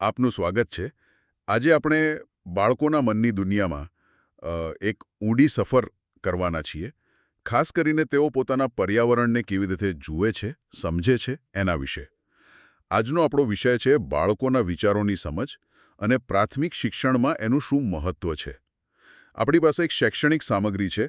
આપનું સ્વાગત છે. આજે આપણે બાળકોના મનની દુનિયામાં એક ઊંડી સફર કરવાના છીએ. ખાસ કરીને તેઓ પોતાના પર્યાવરણને કેવી રીતે જુએ છે, સમજે છે, એના વિશે. આજનો આપણો વિષય છે બાળકોના વિચારોની સમજ અને પ્રાથમિક શિક્ષણમાં એનું શું મહત્વ છે. આપણી પાસે એક શૈક્ષણિક સામગ્રી છે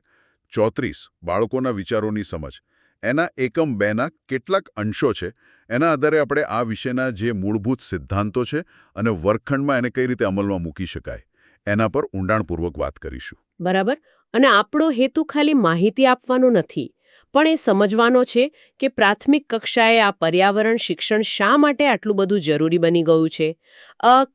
ચોત્રીસ, બાળકોના વિચારોની સમજ. એના એકમ બેના કેટલાક અંશો છે. એના આધારે આપણે આ વિશેના જે મૂળભૂત સિદ્ધાંતો છે અને વર્ગખંડમાં એને કઈ રીતે અમલમાં મૂકી શકાય, એના પર ઊંડાણપૂર્વક વાત કરીશું. બરાબર? અને આપણો હેતુ ખાલી માહિતી આપવાનો નથી, પણ એ સમજવાનો છે કે પ્રાથમિક કક્ષાએ આ પર્યાવરણ શિક્ષણ શા માટે આટલું બધું જરૂરી બની ગયું છે?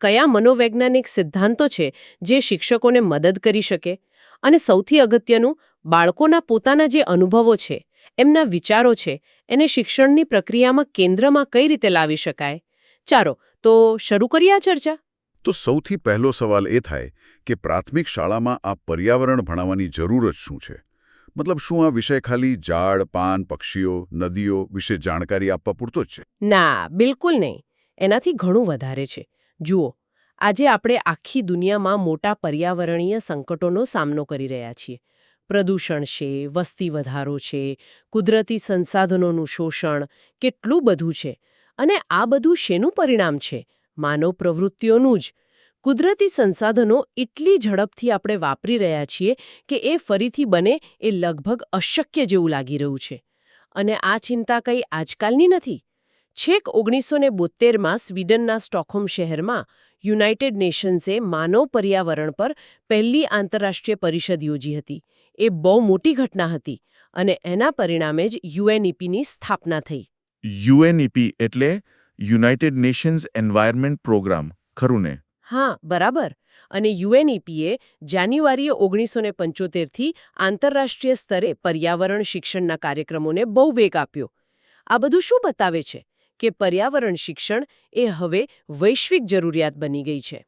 કયા મનોવૈજ્ઞાનિક સિદ્ધાંતો છે જે શિક્ષકોને મદદ કરી શકે? અને સૌથી અગત્યનું, બાળકોના પોતાના જે અનુભવો છે એમના વિચારો છે એને શિક્ષણની પ્રક્રિયામાં કેન્દ્રમાં કઈ રીતે લાવી શકાય? ચાલો તો શરૂ કરીએ આ ચર્ચા? તો સૌથી પહેલો સવાલ એ થાય કે પ્રાથમિક શાળામાં આ પર્યાવરણ ભણાવવાની જરૂર જ શું છે? મતલબ શું આ વિષય ખાલી ઝાડ પાન પક્ષીઓ નદીઓ વિશે જાણકારી આપવા પૂરતો જ છે? ના બિલકુલ નહીં. એનાથી ઘણું વધારે છે. જુઓ આજે આપણે આખી દુનિયામાં મોટા પર્યાવરણીય સંકટોનો સામનો કરી રહ્યા છીએ. પ્રદૂષણ છે, વસ્તી વધારો છે, કુદરતી સંસાધનોનું શોષણ, કેટલું બધું છે. અને આ બધું શેનું પરિણામ છે? માનવ પ્રવૃત્તિઓનું જ. કુદરતી સંસાધનો એટલી ઝડપથી આપણે વાપરી રહ્યા છીએ કે એ ફરીથી બને એ લગભગ અશક્ય જેવું લાગી રહ્યું છે. અને આ ચિંતા કંઈ આજકાલની નથી? છેક ઓગણીસો ને બોત્તેરમાં સ્વીડનના સ્ટોકહોમ શહેરમાં યુનાઇટેડ નેશન્સે માનવ પર્યાવરણ પર પહેલી આંતરરાષ્ટ્રીય પરિષદ યોજી હતી. એ બહુ મોટી ઘટના હતી અને એના પરિણામે જ યુએનઈપીની સ્થાપના થઈ. યુએનઈપી એટલે યુનાઇટેડ નેશન્સ એન્વાયરમેન્ટ પ્રોગ્રામ ખરું ને? હા બરાબર. અને યુએનઈપીએ જાન્યુઆરી ઓગણીસો ને પંચોતેરથી આંતરરાષ્ટ્રીય સ્તરે પર્યાવરણ શિક્ષણના કાર્યક્રમોને બહુ વેગ આપ્યો. આ બધું શું બતાવે છે કે પર્યાવરણ શિક્ષણ એ હવે વૈશ્વિક જરૂરિયાત બની ગઈ છે?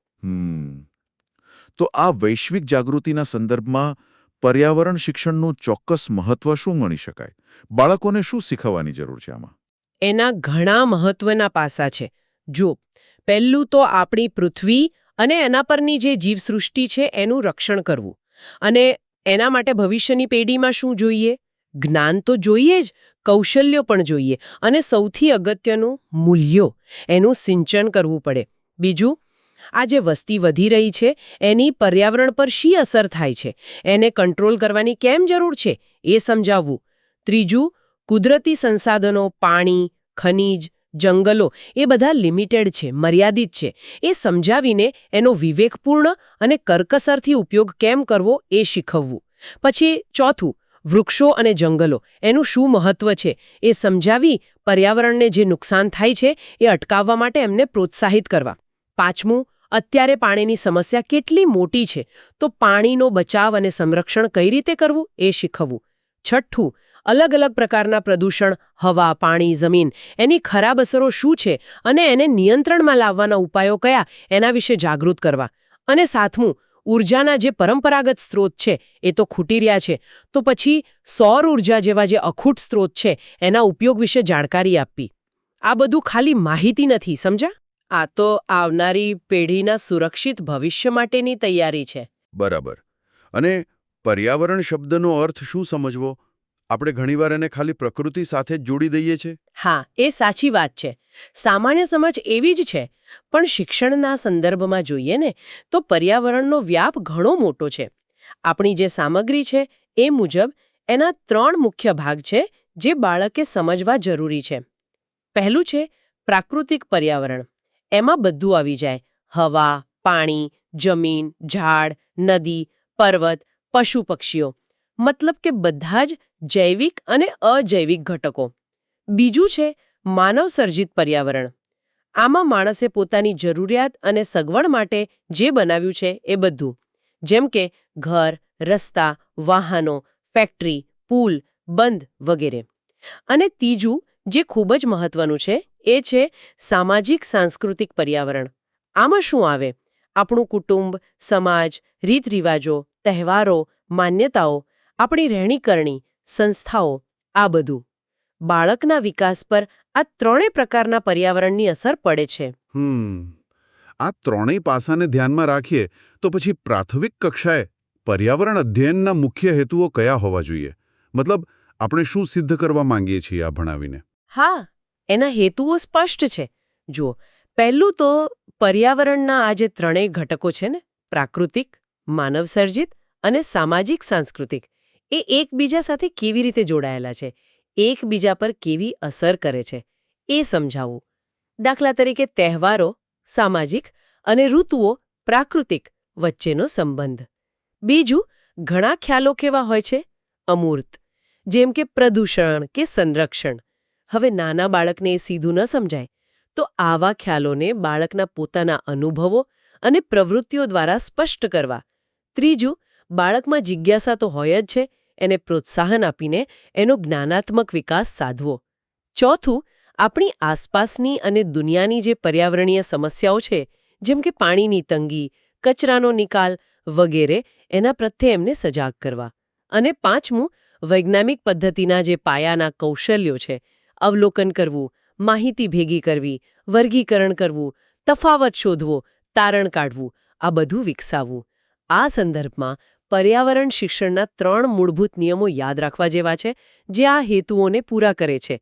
તો આ વૈશ્વિક જાગૃતિના સંદર્ભમાં પર્યાવરણ શિક્ષણનું ચોક્કસ મહત્વ શું ગણી શકાય? બાળકોને શું શીખવવાની જરૂર છે આમાં? એના ઘણા મહત્વના પાસા છે. જો, પહેલું તો આપણી પૃથ્વી અને એના પરની જે જીવસૃષ્ટિ છે એનું રક્ષણ કરવું. અને એના માટે ભવિષ્યની પેઢીમાં શું જોઈએ? જ્ઞાન તો જોઈએ જ, કૌશલ્યો પણ જોઈએ. અને સૌથી અગત્યનું મૂલ્યો, એનું સિંચન કરવું પડે. બીજું આ જે વસ્તી વધી રહી છે, એની પર્યાવરણ પર શી અસર થાય છે? એને કંટ્રોલ કરવાની કેમ જરૂર છે? એ સમજાવવું. ત્રીજું, કુદરતી સંસાધનો, પાણી, ખનીજ, જંગલો, એ બધા લિમિટેડ છે, મર્યાદિત છે. એ સમજાવીને એનો વિવેકપૂર્ણ અને કરકસરથી ઉપયોગ કેમ કરવો એ શીખવવું. પછી ચોથું, વૃક્ષો અને જંગલો, એનું શું મહત્વ છે? એ સમજાવી પર્યાવરણને જે નુકસાન થાય છે, એ અટકાવવા માટે એમને પ્રોત્સાહિત કરવા. પાંચમું અત્યારે પાણીની સમસ્યા કેટલી મોટી છે, તો પાણીનો બચાવ અને સંરક્ષણ કઈ રીતે કરવું એ શીખવવું. છઠ્ઠું, અલગ અલગ પ્રકારના પ્રદૂષણ, હવા, પાણી, જમીન, એની ખરાબ અસરો શું છે અને એને નિયંત્રણમાં લાવવાના ઉપાયો કયા, એના વિશે જાગૃત કરવા. અને સાતમું, ઉર્જાના જે પરંપરાગત સ્ત્રોત છે, એ તો ખૂટી રહ્યા છે, તો પછી સૌર ઊર્જા જેવા જે અખૂટ સ્ત્રોત છે, એના ઉપયોગ વિશે જાણકારી આપવી. આ બધું ખાલી માહિતી નથી સમજા આ તો આવનારી પેઢીના સુરક્ષિત ભવિષ્ય માટેની તૈયારી છે. બરાબર. અને પર્યાવરણ શબ્દનો અર્થ શું સમજવો? આપણે ઘણીવાર એને ખાલી પ્રકૃતિ સાથે જ જોડી દઈએ છીએ હા એ સાચી વાત છે. સામાન્ય સમજ એવી જ છે. પણ શિક્ષણના સંદર્ભમાં જોઈએ ને તો પર્યાવરણનો વ્યાપ ઘણો મોટો છે. આપણી જે સામગ્રી છે એ મુજબ એના ત્રણ મુખ્ય ભાગ છે જે બાળકે સમજવા જરૂરી છે. પહેલું છે પ્રાકૃતિક પર્યાવરણ. એમાં બધું આવી જાય. હવા, પાણી, જમીન, ઝાડ, નદી, પર્વત, પશુ પક્ષીઓ. મતલબ કે બધા જ જૈવિક અને અજૈવિક ઘટકો. બીજું છે માનવ સર્જિત પર્યાવરણ. આમાં માણસે પોતાની જરૂરિયાત અને સગવડ માટે જે બનાવ્યું છે એ બધું. જેમ કે ઘર, રસ્તા, વાહનો, ફેક્ટરી, પુલ, બંધ વગેરે. અને ત્રીજું, જે ખૂબ જ મહત્વનું છે એ છે સામાજિક સાંસ્કૃતિક પર્યાવરણ. આમાં શું આવે? આપણું કુટુંબ સમાજ રીત રિવાજો તહેવારો માન્યતાઓ આપણી રહેણીકરણી સંસ્થાઓ આ બધું. બાળકના વિકાસ પર આ ત્રણેય પ્રકારના પર્યાવરણની અસર પડે છે. હમ. આ ત્રણેય પાસાને ધ્યાનમાં રાખીએ તો પછી પ્રાથમિક કક્ષાએ પર્યાવરણ અધ્યયનના મુખ્ય હેતુઓ કયા હોવા જોઈએ? મતલબ આપણે શું સિદ્ધ કરવા માંગીએ છીએ આ ભણાવીને? હા. એના હેતુઓ સ્પષ્ટ છે. જુઓ, પહેલું તો પર્યાવરણના આ જે ત્રણેય ઘટકો છે ને, પ્રાકૃતિક, માનવસર્જિત અને સામાજિક સાંસ્કૃતિક, એ એકબીજા સાથે કેવી રીતે જોડાયેલા છે? એકબીજા પર કેવી અસર કરે છે? એ સમજાવવું દાખલા તરીકે તહેવારો, સામાજિક અને ઋતુઓ પ્રાકૃતિક વચ્ચેનો સંબંધ. બીજું, ઘણા ખ્યાલો કેવા હોય છે? અમૂર્ત. જેમ કે પ્રદૂષણ કે સંરક્ષણ. હવે નાના બાળકને એ સીધું ન સમજાય. તો આવા ખ્યાલોને બાળકના પોતાના અનુભવો અને પ્રવૃત્તિઓ દ્વારા સ્પષ્ટ કરવા. ત્રીજું, બાળકમાં જિજ્ઞાસા તો હોય જ છે, એને પ્રોત્સાહન આપીને એનો જ્ઞાનાત્મક વિકાસ સાધવો. ચોથું, આપણી આસપાસની અને દુનિયાની જે પર્યાવરણીય સમસ્યાઓ છે, જેમ કે પાણીની તંગી, કચરાનો નિકાલ વગેરે, એના પ્રત્યે એમને સજાગ કરવા. અને પાંચમું, વૈજ્ઞાનિક પદ્ધતિના જે પાયાના કૌશલ્યો છે અવલોકન કરવું માહિતી ભેગી કરવી વર્ગીકરણ કરવું તફાવત શોધવો તારણ કાઢવું આ બધું વિકસાવવું. આ સંદર્ભમાં પર્યાવરણ શિક્ષણના ત્રણ મૂળભૂત નિયમો યાદ રાખવા જેવા છે જે આ હેતુઓને પૂરા કરે છે.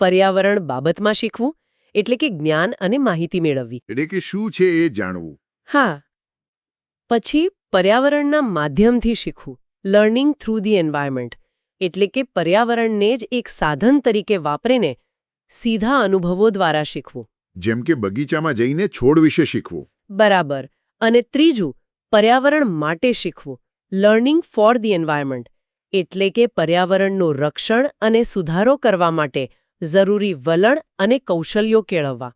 પર્યાવરણ બાબતમાં શીખવું એટલે કે જ્ઞાન અને માહિતી મેળવવી. એટલે કે શું છે એ જાણવું? હા. પછી પર્યાવરણના માધ્યમથી શીખવું. Learning through the environment. એટલે કે પર્યાવરણને જ એક સાધન તરીકે વાપરીને સીધા અનુભવો દ્વારા શીખવું. જેમ કે બગીચામાં જઈને છોડ વિશે શીખવું. બરાબર. અને ત્રીજું પર્યાવરણ માટે શીખવું. Learning for the environment. એટલે કે પર્યાવરણનું રક્ષણ અને સુધારો કરવા માટે જરૂરી વલણ અને કૌશલ્યો કેળવવા.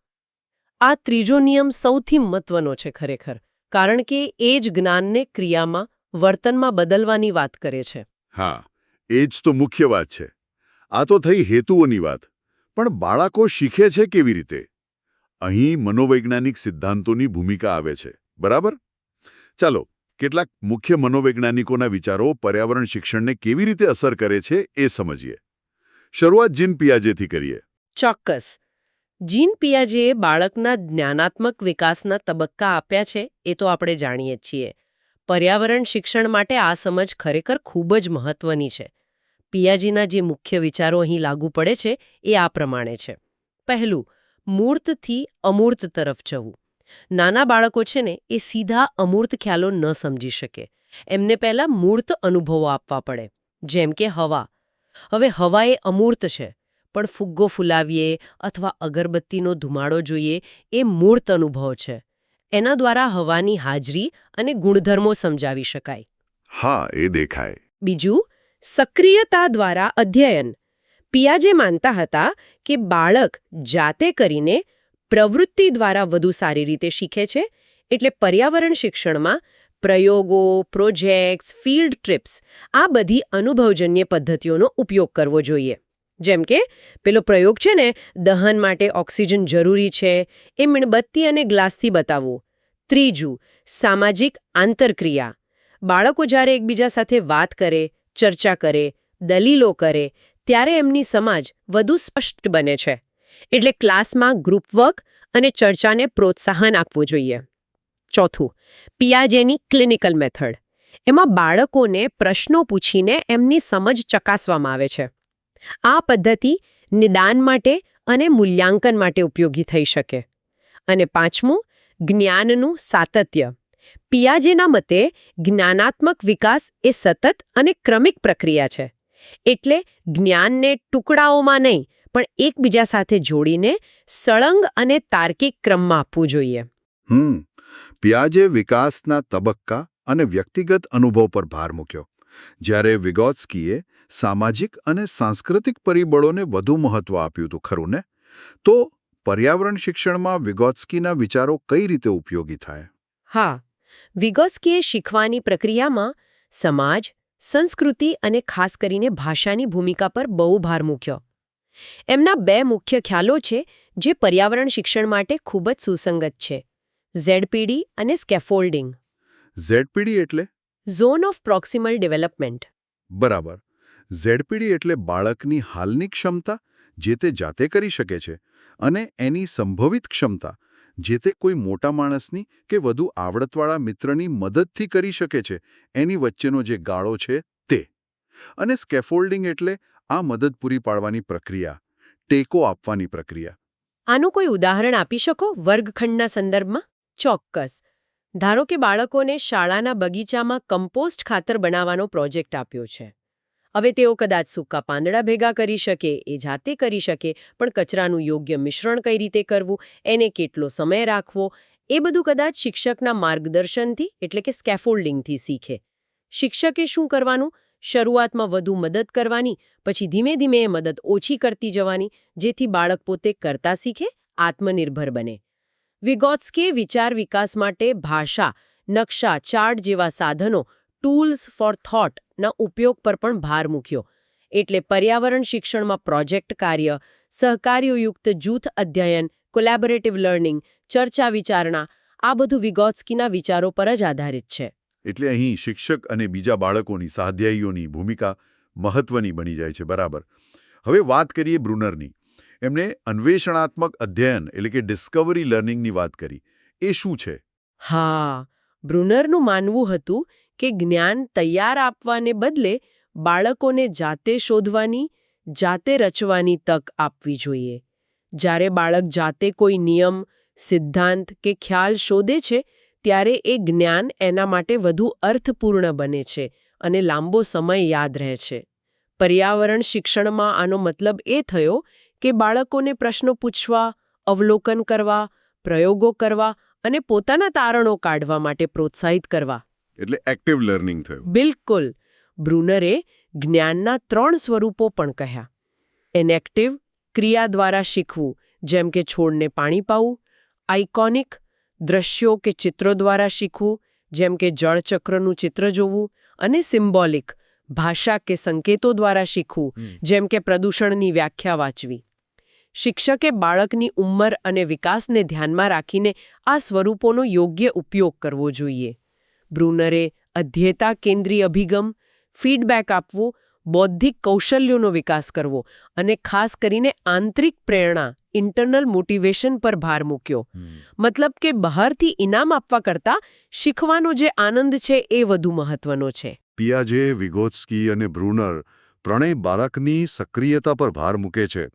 આ ત્રીજો નિયમ સૌથી મહત્વનો છે ખરેખર કારણ કે એ જ જ્ઞાનને ક્રિયામાં વર્તનમાં બદલવાની વાત કરે છે. હા. એ જ તો મુખ્ય વાત છે. આ તો થઈ હેતુઓની વાત. પણ બાળકો શીખે છે કેવી રીતે? અહીં મનોવૈજ્ઞાનિક સિદ્ધાંતોની ભૂમિકા આવે છે. બરાબર? ચાલો, કેટલાક મુખ્ય મનોવૈજ્ઞાનિકોના વિચારો પર્યાવરણ શિક્ષણને કેવી રીતે અસર કરે છે એ સમજીએ. શરૂઆત જીન પિયાજેથી કરીએ. ચોક્કસ. જીન પિયાજેએ બાળકના જ્ઞાનાત્મક વિકાસના તબક્કા આપ્યા છે એ તો આપણે જાણીએ છીએ. પર્યાવરણ શિક્ષણ માટે આ સમજ ખરેખર ખૂબ જ મહત્વની છે. પિયાજીના જે મુખ્ય વિચારો અહીં લાગુ પડે છે એ આ પ્રમાણે છે. પહેલું મૂર્તથી અમૂર્ત તરફ જવું. નાના બાળકો છે ને એ સીધા અમૂર્ત ખ્યાલો ન સમજી શકે. એમને પહેલાં મૂર્ત અનુભવો આપવા પડે જેમ કે હવા. હવે હવા એ અમૂર્ત છે પણ ફુગ્ગો ફૂલાવીએ અથવા અગરબત્તીનો ધુમાડો જોઈએ એ મૂર્ત અનુભવ છે. એના દ્વારા હવાની હાજરી અને ગુણધર્મો સમજાવી શકાય. હા એ દેખાય. બીજું સક્રિયતા દ્વારા અધ્યયન. પિયાજે માનતા હતા કે બાળક જાતે કરીને પ્રવૃત્તિ દ્વારા વધુ સારી રીતે શીખે છે, એટલે પર્યાવરણ શિક્ષણમાં પ્રયોગો, પ્રોજેક્ટ્સ, ફિલ્ડ ટ્રીપ્સ, આ બધી અનુભવજન્ય પદ્ધતિઓનો ઉપયોગ કરવો જોઈએ. જેમ કે, પેલો પ્રયોગ છે ને, દહન માટે ઓક્સિજન જરૂરી છે, એ મીણબત્તી અને ગ્લાસથી બતાવવું. ત્રીજું, સામાજિક આંતરક્રિયા. બાળકો જ્યારે એકબીજા સાથે વાત કરે ચર્ચા કરે, દલીલો કરે, ત્યારે એમની સમાજ વધુ સ્પષ્ટ બને છે. એટલે ક્લાસમાં ગ્રુપ વર્ક અને ચર્ચાને પ્રોત્સાહન આપવું જોઈએ. ચોથું, પિયાજેની ક્લિનિકલ મેથડ. એમાં બાળકોને પ્રશ્નો પૂછીને એમની સમજ ચકાસવામાં આવે છે. આ પદ્ધતિ નિદાન માટે અને મૂલ્યાંકન માટે ઉપયોગી થઈ શકે. અને પાંચમું, જ્ઞાનનું સાતત્ય. પિયાજેના મતે જ્ઞાનાત્મક વિકાસ એ સતત અને ક્રમિક પ્રક્રિયા છે. એટલે જ્ઞાનને ટુકડાઓમાં નહીં પણ એકબીજા સાથે જોડીને સળંગ અને તાર્કિક ક્રમમાં આપવું જોઈએ. હમ. પિયાજે વિકાસના તબક્કા અને વ્યક્તિગત અનુભવ પર ભાર મૂક્યો. જ્યારે વિગોત્સ્કીએ સામાજિક અને સાંસ્કૃતિક પરિબળોને વધુ મહત્વ આપ્યું હતું ખરું ને? તો પર્યાવરણ શિક્ષણમાં વિગોત્સ્કીના વિચારો કઈ રીતે ઉપયોગી થાય? હા વિગોસ્કીએ શીખવાની પ્રક્રિયામાં સમાજ સંસ્કૃતિ અને ખાસ કરીને ભાષાની ભૂમિકા પર બહુ ભાર મૂક્યો. એમના બે મુખ્ય ખ્યાલો છે જે પર્યાવરણ શિક્ષણ માટે ખૂબ જ સુસંગત છે. ઝેડપીડી અને સ્કેફોલ્ડિંગ. ઝેડપીડી એટલે? Zone of proximal development. બરાબર. ઝેડપીડી એટલે બાળકની હાલની ક્ષમતા જે તે જાતે કરી શકે છે અને એની સંભવિત ક્ષમતા જે તે કોઈ મોટા માણસની કે વધુ આવડતવાળા મિત્રની મદદથી કરી શકે છે, એની વચ્ચેનો જે ગાળો છે તે. અને સ્કેફોલ્ડિંગ એટલે આ મદદ પૂરી પાડવાની પ્રક્રિયા, ટેકો આપવાની પ્રક્રિયા. આનું કોઈ ઉદાહરણ આપી શકો વર્ગખંડના સંદર્ભમાં? ચોક્કસ. ધારો કે બાળકોને શાળાના બગીચામાં કમ્પોસ્ટ ખાતર બનાવવાનો પ્રોજેક્ટ આપ્યો છે. હવે તેઓ કદાચ સૂકા પાંદડા ભેગા કરી શકે, એ જાતે કરી શકે, પણ કચરાનું યોગ્ય મિશ્રણ કઈ રીતે કરવું, એને કેટલો સમય રાખવો, એ બધું કદાચ શિક્ષકના માર્ગદર્શનથી, એટલે કે સ્કેફોલ્ડિંગથી શીખે. શિક્ષકે શું કરવાનું? શરૂઆતમાં વધુ મદદ કરવાની, પછી ધીમે ધીમે એ મદદ ઓછી કરતી જવાની, જેથી બાળક પોતે કરતા શીખે, આત્મનિર્ભર બને. વિગોત્સ્કે વિચાર વિકાસ માટે ભાષા, નકશા, ચાર્ટ જેવા સાધનો ટૂલ્સ ફોર થોટના ઉપયોગ પર પણ ભાર મૂક્યો. એટલે પર્યાવરણ શિક્ષણમાં પ્રોજેક્ટ કાર્ય સહકાર્યોયુક્ત જૂથ અધ્યયન કોલેબોરેટિવ લર્નિંગ ચર્ચા વિચારણા આ બધું વિગોત્સ્કીના વિચારો પર જ આધારિત છે. એટલે અહીં શિક્ષક અને બીજા બાળકોની સાધ્યાયીઓની ભૂમિકા મહત્વની બની જાય છે બરાબર. હવે વાત કરીએ બ્રુનરની. એમણે અન્વેષણાત્મક અધ્યયન એટલે કે ડિસ્કવરી લર્નિંગની વાત કરી. એ શું છે? હા બ્રુનરનું માનવું હતું કે જ્ઞાન તૈયાર આપવાને બદલે બાળકોને જાતે શોધવાની, જાતે રચવાની તક આપવી જોઈએ. જ્યારે બાળક જાતે કોઈ નિયમ, સિદ્ધાંત કે ખ્યાલ શોધે છે, ત્યારે એ જ્ઞાન એના માટે વધુ અર્થપૂર્ણ બને છે અને લાંબો સમય યાદ રહે છે. પર્યાવરણ શિક્ષણમાં આનો મતલબ એ થયો કે બાળકોને પ્રશ્નો પૂછવા, અવલોકન કરવા, પ્રયોગો કરવા અને પોતાના તારણો કાઢવા માટે પ્રોત્સાહિત કરવા. એટલે એક્ટિવ લર્નિંગ થયું. બિલકુલ. બ્રુનરે જ્ઞાનના ત્રણ સ્વરૂપો પણ કહ્યા. એનેક્ટિવ ક્રિયા દ્વારા શીખવું જેમ કે છોડને પાણી પાવું આઇકોનિક દ્રશ્યો કે ચિત્રો દ્વારા શીખવું જેમ કે જળચક્રનું ચિત્ર જોવું અને સિમ્બોલિક ભાષા કે સંકેતો દ્વારા શીખવું જેમ કે પ્રદૂષણની વ્યાખ્યા વાંચવી. શિક્ષકે બાળકની ઉંમર અને વિકાસને ધ્યાનમાં રાખીને આ સ્વરૂપોનો યોગ્ય ઉપયોગ કરવો જોઈએ. બ્રુનરે અધ્યેતા કેન્દ્રીય અભિગમ ફીડબેક આપવો બૌદ્ધિક કૌશલ્યોનો વિકાસ કરવો અને ખાસ કરીને આંતરિક પ્રેરણા ઇન્ટરનલ મોટિવેશન પર ભાર મૂક્યો. મતલબ કે બહારથી ઇનામ આપવા કરતાં શીખવાનો જે આનંદ છે એ વધુ મહત્વનો છે. પિયાજે વિગોત્સ્કી અને બ્રુનર પ્રણય બાળકની સક્રિયતા પર ભાર મૂકે છે.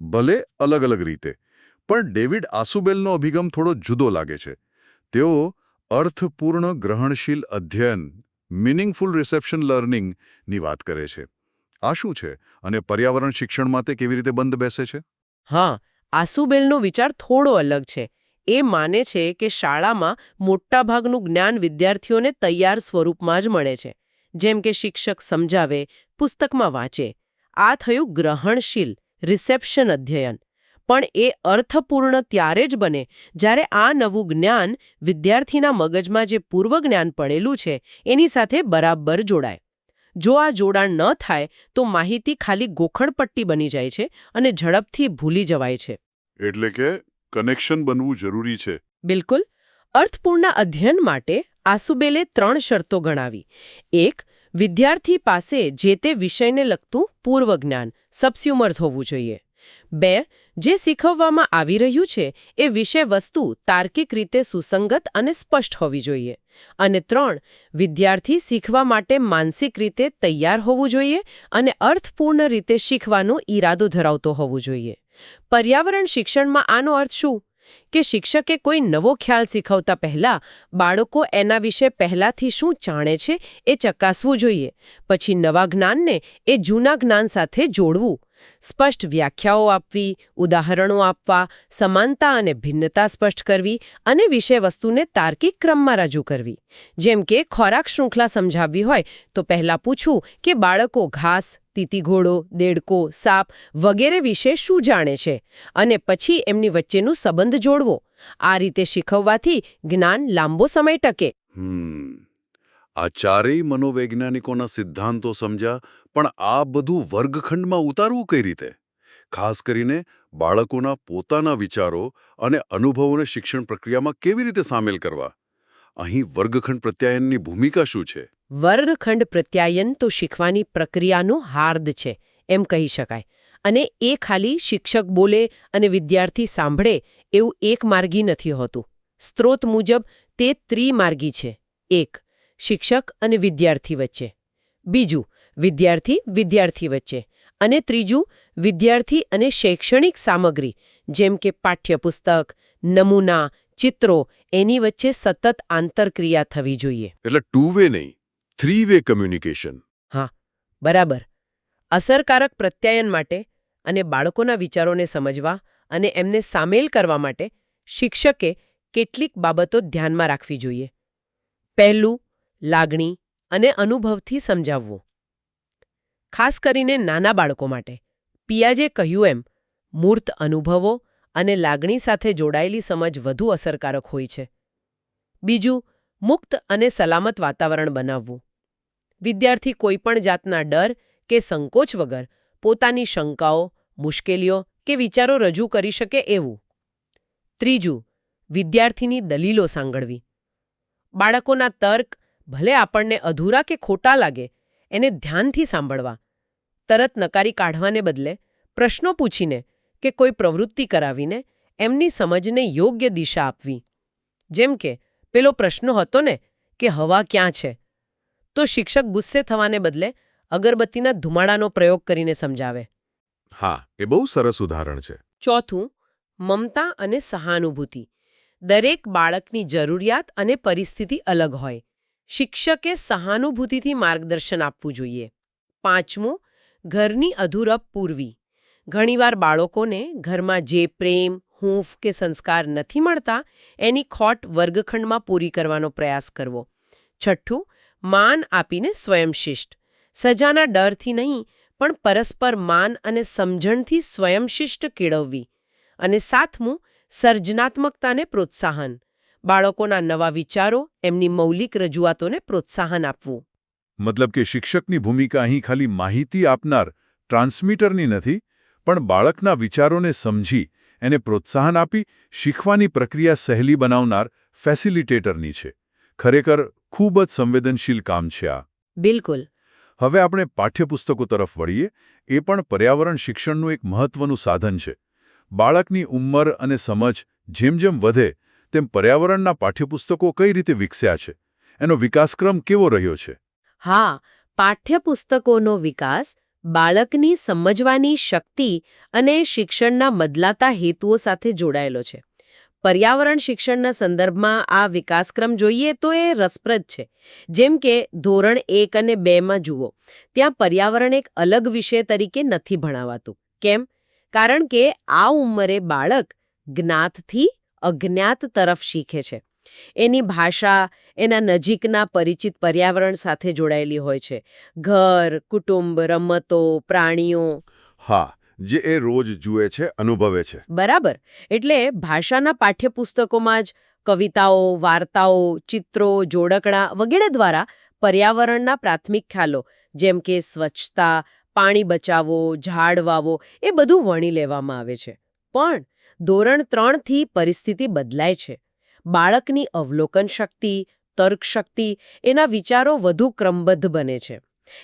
ભલે અલગ અલગ રીતે પણ ડેવિડ આસુબેલનો અભિગમ થોડો જુદો લાગે છે. તેઓ અર્થપૂર્ણ ગ્રહણશીલ અધ્યયન મિનિંગફુલ રિસેપ્શન લર્નિંગની વાત કરે છે. આ શું છે? અને પર્યાવરણ શિક્ષણ માટે કેવી રીતે બંધ બેસે છે? હા, આસુબેલનો વિચાર થોડો અલગ છે. એ માને છે કે શાળામાં મોટાભાગનું જ્ઞાન વિદ્યાર્થીઓને તૈયાર સ્વરૂપમાં જ મળે છે. જેમ કે શિક્ષક સમજાવે, પુસ્તકમાં વાંચે. આ થયું ગ્રહણશીલ રિસેપ્શન અધ્યયન. પણ એ અર્થપૂર્ણ ત્યારે જ બને જ્યારે આ નવું જ્ઞાન વિદ્યાર્થીના મગજમાં જે પૂર્વ જ્ઞાન પડેલું છે એની સાથે બરાબર જોડાય. જો આ જોડાણ ન થાય તો માહિતી ખાલી ગોખણપટ્ટી બની જાય છે અને ઝડપથી ભૂલી જવાય છે. એટલે કે કનેક્શન બનવું જરૂરી છે. બિલકુલ. અર્થપૂર્ણ અધ્યયન માટે આસુબેલે ત્રણ શરતો ગણાવી. એક વિદ્યાર્થી પાસે જે તે વિષયને લગતું પૂર્વ જ્ઞાન સબસ્યુમર્સ હોવું જોઈએ. બે જે શીખવવામાં આવી રહ્યું છે એ વિષય વસ્તુ તાર્કિક રીતે સુસંગત અને સ્પષ્ટ હોવી જોઈએ. અને ત્રણ, વિદ્યાર્થી શીખવા માટે માનસિક રીતે તૈયાર હોવું જોઈએ અને અર્થપૂર્ણ રીતે શીખવાનો ઈરાદો ધરાવતો હોવું જોઈએ. પર્યાવરણ શિક્ષણમાં આનો અર્થ શું? કે શિક્ષકે કોઈ નવો ખ્યાલ શીખવતા પહેલા બાળકો એના વિશે પહેલાથી શું જાણે છે એ ચકાસવું જોઈએ. પછી નવા જ્ઞાનને એ જૂના જ્ઞાન સાથે જોડવું સ્પષ્ટ વ્યાખ્યાઓ આપવી, ઉદાહરણો આપવા, સમાનતા અને ભિન્નતા સ્પષ્ટ કરવી અને વિષય વસ્તુને તાર્કિક ક્રમમાં રજૂ કરવી. જેમ કે, ખોરાક શૃંખલા સમજાવવી હોય તો પહેલાં પૂછવું કે બાળકો ઘાસ, તીતીઘોડો, દેડકો, સાપ વગેરે વિશે શું જાણે છે? અને પછી એમની વચ્ચેનું સંબંધ જોડવો. આ રીતે શીખવવાથી જ્ઞાન લાંબો સમય ટકે. આ ચારેય મનોવૈજ્ઞાનિકોના સિદ્ધાંતો સમજ્યા, પણ આ બધું વર્ગખંડમાં ઉતારવું કઈ રીતે? ખાસ કરીને બાળકોના પોતાના વિચારો અને અનુભવોને શિક્ષણ પ્રક્રિયામાં કેવી રીતે સામેલ કરવા? અહીં વર્ગખંડ પ્રત્યાયનની ભૂમિકા શું છે? વર્ગખંડ પ્રત્યાયન તો શીખવાની પ્રક્રિયાનું હાર્દ છે, એમ કહી શકાય. અને એ ખાલી શિક્ષક બોલે અને વિદ્યાર્થી સાંભળે એવું એક માર્ગી નથી હોતું. સ્ત્રોત મુજબ તે ત્રિમાર્ગી છે. એક શિક્ષક અને વિદ્યાર્થી વચ્ચે. બીજું વિદ્યાર્થી વિદ્યાર્થી વચ્ચે. અને ત્રીજું વિદ્યાર્થી અને શૈક્ષણિક સામગ્રી જેમ કે પાઠ્યપુસ્તક નમૂના ચિત્રો એની વચ્ચે સતત આંતરક્રિયા થવી જોઈએ. એટલે ટુ વે નહીં થ્રી વે કમ્યુનિકેશન હા બરાબર. અસરકારક પ્રત્યાયન માટે અને બાળકોના વિચારોને સમજવા અને એમને સામેલ કરવા માટે શિક્ષકે કેટલીક બાબતો ધ્યાનમાં રાખવી જોઈએ. પહેલું લાગણી અને અનુભવથી સમજાવવું. ખાસ કરીને નાના બાળકો માટે, પિયાજે કહ્યું એમ, મૂર્ત અનુભવો અને લાગણી સાથે જોડાયેલી સમજ વધુ અસરકારક હોય છે. બીજું, મુક્ત અને સલામત વાતાવરણ બનાવવું. વિદ્યાર્થી કોઈપણ જાતના ડર કે સંકોચ વગર પોતાની શંકાઓ, મુશ્કેલીઓ કે વિચારો રજૂ કરી શકે એવું. ત્રીજું, વિદ્યાર્થીની દલીલો સાંગળવી. બાળકોના તર્ક ભલે આપણને અધૂરા કે ખોટા લાગે એને ધ્યાનથી સાંભળવા. તરત નકારી કાઢવાને બદલે પ્રશ્નો પૂછીને કે કોઈ પ્રવૃત્તિ કરાવીને એમની સમજને યોગ્ય દિશા આપવી. જેમ કે પેલો પ્રશ્ન હતો ને કે હવા ક્યાં છે? તો શિક્ષક ગુસ્સે થવાને બદલે અગરબત્તીના ધુમાડાનો પ્રયોગ કરીને સમજાવે. હા એ બહુ સરસ ઉદાહરણ છે. ચોથું મમતા અને સહાનુભૂતિ. દરેક બાળકની જરૂરિયાત અને પરિસ્થિતિ અલગ હોય. શિક્ષકે સહાનુભૂતિથી માર્ગદર્શન આપવું જોઈએ. પાંચમું, ઘરની અધૂરપ પૂરવી. ઘણીવાર બાળકોને ઘરમાં જે પ્રેમ, હૂંફ કે સંસ્કાર નથી મળતા, એની ખોટ વર્ગખંડમાં પૂરી કરવાનો પ્રયાસ કરવો. છઠ્ઠું, માન આપીને સ્વયંશિષ્ટ. સજાના ડરથી નહીં, પણ પરસ્પર માન અને સમજણથી સ્વયંશિષ્ટ કેળવવી. અને સાતમું, સર્જનાત્મકતાને પ્રોત્સાહન. બાળકોના નવા વિચારો એમની મૌલિક રજૂઆતોને પ્રોત્સાહન આપવું. મતલબ કે શિક્ષકની ભૂમિકા અહીં ખાલી માહિતી આપનાર ટ્રાન્સમીટરની નથી પણ બાળકના વિચારોને સમજી એને પ્રોત્સાહન આપી શીખવાની પ્રક્રિયા સહેલી બનાવનાર ફેસિલિટેટરની છે. ખરેખર ખૂબ જ સંવેદનશીલ કામ છે આ. બિલકુલ. હવે આપણે પાઠ્યપુસ્તકો તરફ વળીએ. એ પણ પર્યાવરણ શિક્ષણનું એક મહત્વનું સાધન છે. બાળકની ઉંમર અને સમજ જેમ જેમ વધે તેમ પર્યાવરણના પાઠ્યપુસ્તકો કઈ રીતે વિકસ્યા છે? એનો વિકાસક્રમ કેવો રહ્યો છે? હા, પાઠ્યપુસ્તકોનો વિકાસ બાળકની સમજવાની શક્તિ અને શિક્ષણના બદલાતા હેતુઓ સાથે જોડાયેલો છે. પર્યાવરણ શિક્ષણના સંદર્ભમાં આ વિકાસક્રમ જોઈએ તો એ રસપ્રદ છે. જેમ કે ધોરણ એક અને બેમાં જુઓ, ત્યાં પર્યાવરણ એક અલગ વિષય તરીકે નથી ભણાવાતું. કેમ? કારણ કે આ ઉંમરે બાળક જ્ઞાતથી અજ્ઞાત તરફ શીખે છે. એની ભાષા એના નજીકના પરિચિત પર્યાવરણ સાથે જોડાયેલી હોય છે. ઘર કુટુંબ રમતો પ્રાણીઓ. હા જે એ રોજ જુએ છે અનુભવે છે. બરાબર. એટલે ભાષાના પાઠ્યપુસ્તકોમાં જ કવિતાઓ વાર્તાઓ ચિત્રો જોડકણા વગેરે દ્વારા પર્યાવરણના પ્રાથમિક ખ્યાલો જેમ કે સ્વચ્છતા પાણી બચાવો ઝાડ વાવો એ બધું વણી લેવામાં આવે છે. પણ ધોરણ ત્રણથી પરિસ્થિતિ બદલાય છે. બાળકની અવલોકન શક્તિ તર્કશક્તિ એના વિચારો વધુ ક્રમબદ્ધ બને છે.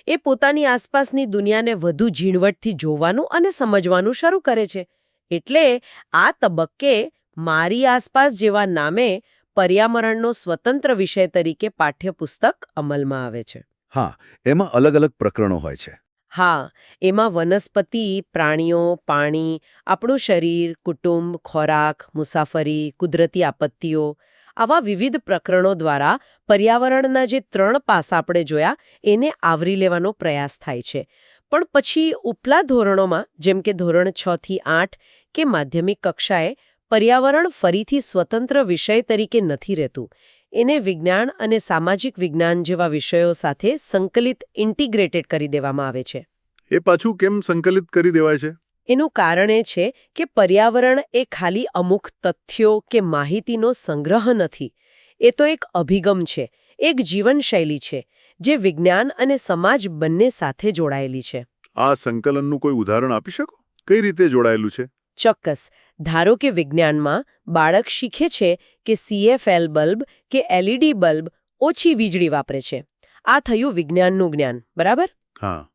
એ પોતાની આસપાસની દુનિયાને વધુ ઝીણવટથી જોવાનું અને સમજવાનું શરૂ કરે છે. એટલે આ તબક્કે મારી આસપાસ જેવા નામે પર્યાવરણનો સ્વતંત્ર વિષય તરીકે પાઠ્યપુસ્તક અમલમાં આવે છે. હા, એમાં અલગ અલગ પ્રકરણો હોય છે. હા, એમાં વનસ્પતિ, પ્રાણીઓ, પાણી, આપણું શરીર, કુટુંબ, ખોરાક, મુસાફરી, કુદરતી આપત્તિઓ, આવા વિવિધ પ્રકરણો દ્વારા પર્યાવરણના જે ત્રણ પાસા આપણે જોયા, એને આવરી લેવાનો પ્રયાસ થાય છે. પણ પછી ઉપલા ધોરણોમાં, જેમ કે ધોરણ છ થી આઠ, કે માધ્યમિક કક્ષાએ, પર્યાવરણ ફરીથી સ્વતંત્ર વિષય તરીકે નથી રહેતું. એને વિજ્ઞાન અને સામાજિક વિજ્ઞાન જેવા વિષયો સાથે સંકલિત ઇન્ટિગ્રેટેડ કરી દેવામાં આવે છે. એ પાછું કેમ સંકલિત કરી દેવાય છે? એનું કારણ એ છે કે પર્યાવરણ એ ખાલી અમુક તથ્યો કે માહિતીનો સંગ્રહ નથી. એ તો એક અભિગમ છે એક જીવનશૈલી છે જે વિજ્ઞાન અને સમાજ બંને સાથે જોડાયેલી છે. આ સંકલનનું કોઈ ઉદાહરણ આપી શકો? કઈ રીતે જોડાયેલું છે? ચોક્કસ. ધારો કે વિજ્ઞાનમાં બાળક શીખે છે કે સીએફએલ બલ્બ કે એલઈડી બલ્બ ઓછી વીજળી વાપરે છે. આ થયું વિજ્ઞાનનું જ્ઞાન બરાબર? હા.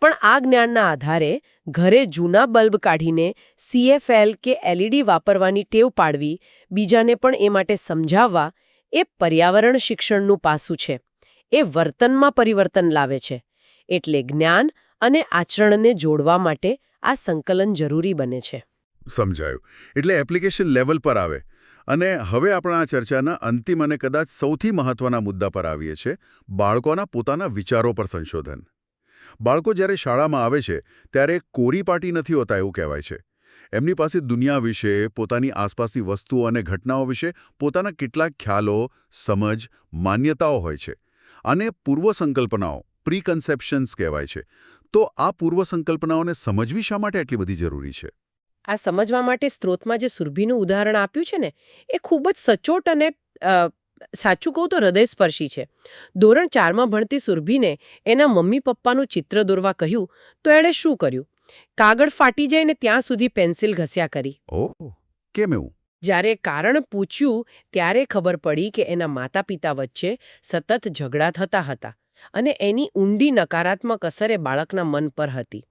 પણ આ જ્ઞાનના આધારે ઘરે જૂના બલ્બ કાઢીને સીએફએલ કે એલઈડી વાપરવાની ટેવ પાડવી બીજાને પણ એ માટે સમજાવવા એ પર્યાવરણ શિક્ષણનું પાસું છે. એ વર્તનમાં પરિવર્તન લાવે છે. એટલે જ્ઞાન અને આચરણને જોડવા માટે આ સંકલન જરૂરી બને છે. સમજાયું. એટલે એપ્લિકેશન લેવલ પર આવે. અને હવે આપણા આ ચર્ચાના અંતિમ અને કદાચ સૌથી મહત્વના મુદ્દા પર આવીએ છીએ, બાળકોના પોતાના વિચારો પર સંશોધન. બાળકો જ્યારે શાળામાં આવે છે, ત્યારે કોરી પાટી નથી હોતા એવું કહેવાય છે. એમની પાસે દુનિયા વિશે, પોતાની આસપાસની વસ્તુઓ અને ઘટનાઓ વિશે પોતાના કેટલાક ખ્યાલો, સમજ, માન્યતાઓ હોય છે. અને પૂર્વસંકલ્પનાઓ પ્રીકન્સેપ્શન્સ કહેવાય છે. તો આ પૂર્વસંકલ્પનાઓને સમજવી શા માટે એટલી બધી જરૂરી છે? આ સમજવા માટે સ્ત્રોતમાં જે સુરભીનું ઉદાહરણ આપ્યું છે ને એ ખૂબ જ સચોટ અને સાચું કહું તો હૃદયસ્પર્શી છે. ધોરણ ચારમાં ભણતી સુરભીને એના મમ્મી પપ્પાનું ચિત્ર દોરવા કહ્યું તો એણે શું કર્યું? કાગળ ફાટી જાય ને ત્યાં સુધી પેન્સિલ ઘસ્યા કરી. કેમ એવું? જ્યારે કારણ પૂછ્યું ત્યારે ખબર પડી કે એના માતા પિતા વચ્ચે સતત ઝઘડા થતા હતા અને એની ઊંડી નકારાત્મક અસરે બાળકના મન પર હતી.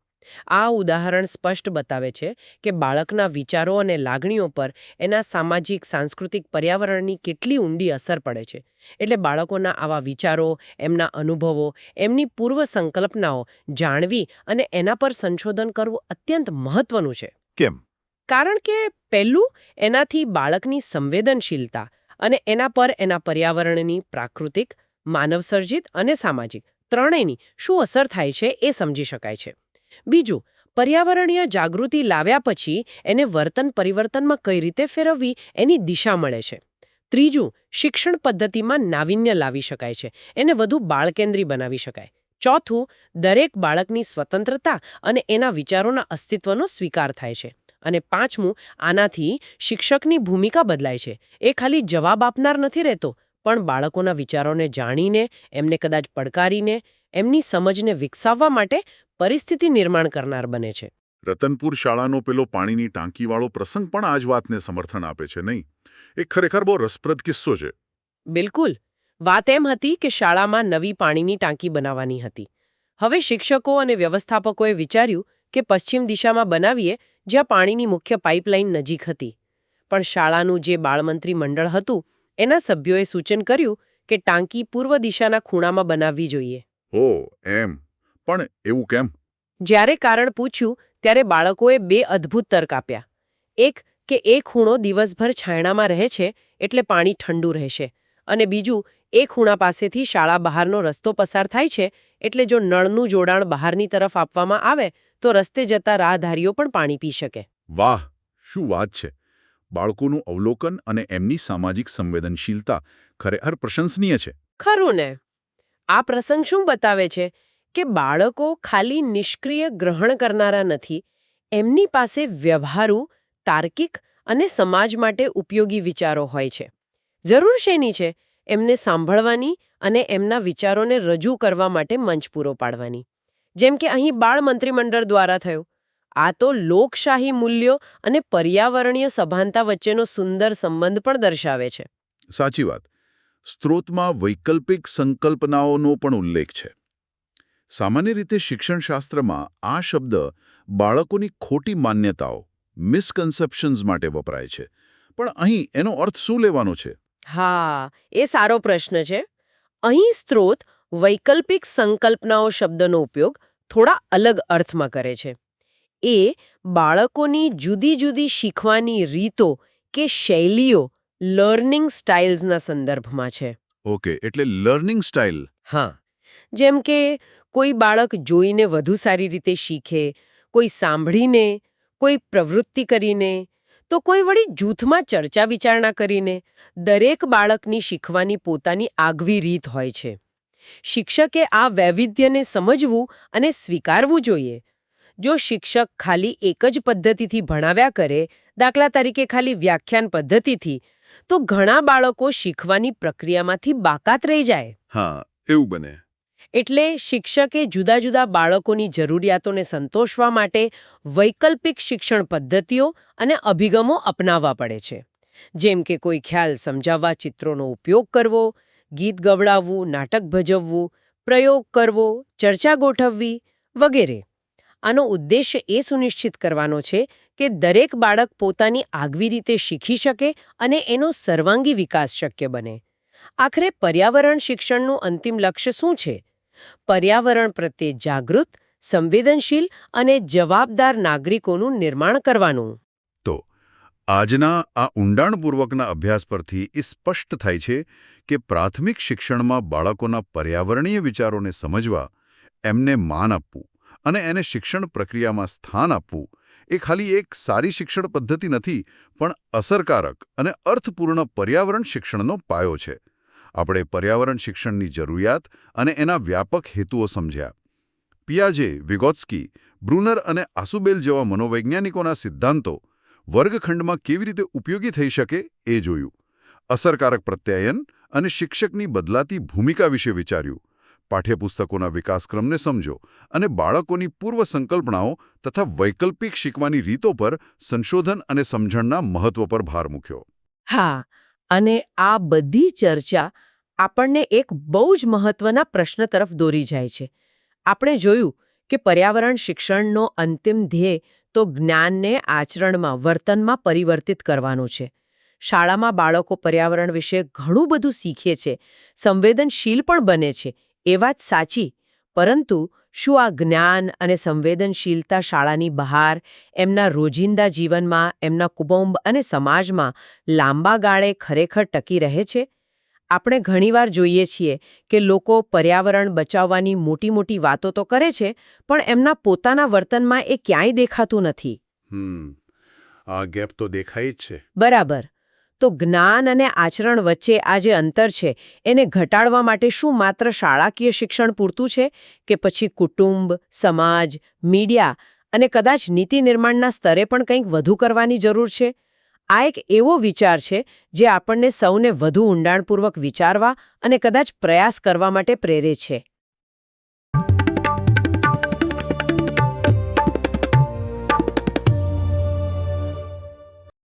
આ ઉદાહરણ સ્પષ્ટ બતાવે છે કે બાળકના વિચારો અને લાગણીઓ પર એના સામાજિક સાંસ્કૃતિક પર્યાવરણની કેટલી ઊંડી અસર પડે છે. એટલે બાળકોના આવા વિચારો એમના અનુભવો એમની પૂર્વ સંકલ્પનાઓ જાણવી અને એના પર સંશોધન કરવું અત્યંત મહત્વનું છે. કેમ? કારણ કે પહેલું એનાથી બાળકની સંવેદનશીલતા અને એના પર એના પર્યાવરણની પ્રાકૃતિક માનવસર્જિત અને સામાજિક ત્રણેયની શું અસર થાય છે એ સમજી શકાય છે. બીજું, પર્યાવરણીય જાગૃતિ લાવ્યા પછી એને વર્તન પરિવર્તનમાં કઈ રીતે ફેરવવી એની દિશા મળે છે. ત્રીજું, શિક્ષણ પદ્ધતિમાં નાવીન્ય લાવી શકાય છે. એને વધુ બાળકેન્દ્રી બનાવી શકાય. ચોથું, દરેક બાળકની સ્વતંત્રતા અને એના વિચારોના અસ્તિત્વનો સ્વીકાર થાય છે. અને પાંચમું, આનાથી શિક્ષકની ભૂમિકા બદલાય છે. એ ખાલી જવાબ આપનાર નથી રહેતો, પણ બાળકોના વિચારોને જાણીને, એમને કદાચ પડકારીને, એમની સમજને વિકસાવવા માટે પરિસ્થિતિ નિર્માણ કરનાર બને છે. રતનપુર શાળાનો પેલો પાણીની ટાંકીવાળો પ્રસંગ પણ આ જ વાતને સમર્થન આપે છે નહીં? એ ખરેખર બહુ રસપ્રદ કિસ્સો છે. બિલકુલ. વાત એમ હતી કે શાળામાં નવી પાણીની ટાંકી બનાવવાની હતી. હવે શિક્ષકો અને વ્યવસ્થાપકોએ વિચાર્યું કે પશ્ચિમ દિશામાં બનાવીએ જ્યાં પાણીની મુખ્ય પાઇપલાઇન નજીક હતી. પણ શાળાનું જે બાળમંત્રી મંડળ હતું એના સભ્યોએ સૂચન કર્યું કે ટાંકી પૂર્વ દિશાના ખૂણામાં બનાવવી જોઈએ. હો એમ. પણ એવું કેમ? જ્યારે કારણ પૂછ્યું ત્યારે બાળકોએ બે અદ્ભુત તર્ક આપ્યા. એક કે એ ખૂણો દિવસભર છાયણામાં રહે છે એટલે પાણી ઠંડુ રહેશે. અને બીજું એ ખૂણા પાસેથી શાળા બહારનો રસ્તો પસાર થાય છે એટલે જો નળનું જોડાણ બહારની તરફ આપવામાં આવે તો રસ્તે જતા રાહદારીઓ પણ પાણી પી શકે. વાહ! શું વાત છે. બાળકોનું અવલોકન અને એમની સામાજિક સંવેદનશીલતા ખરેખર પ્રશંસનીય છે. ખરું ને. આ પ્રસંગ શું બતાવે છે? કે બાળકો ખાલી નિષ્ક્રિય ગ્રહણ કરનારા નથી, એમની પાસે વ્યવહારુ, તાર્કિક અને સમાજ માટે ઉપયોગી વિચારો હોય છે. જરૂર શેની છે? એમને સાંભળવાની અને એમના વિચારોને રજૂ કરવા માટે મંચ પૂરો પાડવાની. જેમ કે અહીં બાળ મંત્રીમંડળ દ્વારા થયું. આ તો લોકશાહી મૂલ્યો અને પર્યાવરણીય સભાનતા વચ્ચેનો સુંદર સંબંધ પણ દર્શાવે છે. સાચી વાત. સ્ત્રોતમાં વૈકલ્પિક સંકલ્પનાઓનો પણ ઉલ્લેખ છે. સામાન્ય રીતે શિક્ષણશાસ્ત્રમાં આ શબ્દ બાળકોની ખોટી માન્યતાઓ મિસકન્સેપ્શન્સ માટે વપરાય છે. પણ અહીં એનો અર્થ શું લેવાનો છે? હા એ સારો પ્રશ્ન છે. અહીં સ્ત્રોત વૈકલ્પિક સંકલ્પનાઓ શબ્દનો ઉપયોગ થોડા અલગ અર્થમાં કરે છે. એ બાળકોની જુદી જુદી શીખવાની રીતો કે શૈલીઓ લર્નિંગ સ્ટાઇલ્સના સંદર્ભમાં છે. ઓકે એટલે લર્નિંગ સ્ટાઇલ. હા જેમ કે કોઈ બાળક જોઈને વધુ સારી રીતે શીખે, કોઈ સાંભળીને, કોઈ પ્રવૃત્તિ કરીને, તો કોઈ વળી જૂથમાં ચર્ચા વિચારણા કરીને દરેક બાળકની શીખવાની પોતાની આગવી રીત હોય છે. શિક્ષકે આ વૈવિધ્યને સમજવું અને સ્વીકારવું જોઈએ. જો શિક્ષક ખાલી એક જ પદ્ધતિથી ભણાવ્યા કરે, દાખલા તરીકે ખાલી વ્યાખ્યાન પદ્ધતિથી, તો ઘણા બાળકો શીખવાની પ્રક્રિયામાંથી બાકાત રહી જાય. હા, એવું બને. એટલે શિક્ષકે જુદા જુદા બાળકોની જરૂરિયાતોને સંતોષવા માટે વૈકલ્પિક શિક્ષણ પદ્ધતિઓ અને અભિગમો અપનાવવા પડે છે. જેમ કે કોઈ ખ્યાલ સમજાવવા, ચિત્રોનો ઉપયોગ કરવો, ગીત ગવડાવવું, નાટક ભજવવું, પ્રયોગ કરવો, ચર્ચા ગોઠવવી વગેરે. આનો ઉદ્દેશ્ય એ સુનિશ્ચિત કરવાનો છે કે દરેક બાળક પોતાની આગવી રીતે શીખી શકે અને એનો સર્વાંગી વિકાસ શક્ય બને. આખરે પર્યાવરણ શિક્ષણનું અંતિમ લક્ષ્ય શું છે? પર્યાવરણ પ્રત્યે જાગૃત, સંવેદનશીલ અને જવાબદાર નાગરિકોનું નિર્માણ કરવાનું. તો, આજના આ ઊંડાણપૂર્વકના અભ્યાસ પરથી એ સ્પષ્ટ થાય છે કે પ્રાથમિક શિક્ષણમાં બાળકોના પર્યાવરણીય વિચારોને સમજવા, એમને માન આપવું અને એને શિક્ષણ પ્રક્રિયામાં સ્થાન આપવું એ ખાલી એક સારી શિક્ષણ પદ્ધતિ નથી, પણ અસરકારક અને અર્થપૂર્ણ પર્યાવરણ શિક્ષણનો પાયો છે. આપણે પર્યાવરણ શિક્ષણની જરૂરિયાત અને એના વ્યાપક હેતુઓ સમજ્યા. પિયાજે, વિગોત્સ્કી, બ્રુનર અને આસુબેલ જેવા મનોવૈજ્ઞાનિકોના સિદ્ધાંતો વર્ગખંડમાં કેવી રીતે ઉપયોગી થઈ શકે એ જોયું. અસરકારક પ્રત્યાયન અને શિક્ષકની બદલાતી ભૂમિકા વિશે વિચાર્યું. પાઠ્યપુસ્તકોના વિકાસક્રમને સમજો અને બાળકોની પૂર્વ સંકલ્પનાઓ તથા વૈકલ્પિક શીખવાની રીતો પર સંશોધન અને સમજણના મહત્વ પર ભાર મૂક્યો. હા અને આ બધી ચર્ચા આપણને એક બહુ જ મહત્વના પ્રશ્ન તરફ દોરી જાય છે. આપણે જોયું કે પર્યાવરણ શિક્ષણનો અંતિમ ધ્યેય તો જ્ઞાનને આચરણમાં, વર્તનમાં પરિવર્તિત કરવાનું છે. શાળામાં બાળકો પર્યાવરણ વિશે ઘણું બધું શીખે છે. સંવેદનશીલ પણ બને છે. એ વાત સાચી, પરંતુ શું આ જ્ઞાન અને સંવેદનશીલતા શાળાની બહાર એમના રોજિંદા જીવનમાં એમના કુટુંબ અને સમાજમાં લાંબા ગાળે ખરેખર ટકી રહે છે? આપણે ઘણીવાર જોઈએ છીએ કે લોકો પર્યાવરણ બચાવવાની મોટી મોટી વાતો તો કરે છે પણ એમના પોતાના વર્તનમાં એ ક્યાંય દેખાતું નથી. આ ગેપ તો દેખાય જ છે. બરાબર. તો જ્ઞાન અને આચરણ વચ્ચે આ જે અંતર છે, એને ઘટાડવા માટે શું માત્ર શાળાકીય શિક્ષણ પૂરતું છે કે પછી કુટુંબ, સમાજ, મીડિયા અને કદાચ નીતિ નિર્માણના સ્તરે પણ કંઈક વધુ કરવાની જરૂર છે? આ એક એવો વિચાર છે જે આપણને સૌને વધુ ઊંડાણપૂર્વક વિચારવા અને કદાચ પ્રયાસ કરવા માટે પ્રેરે છે.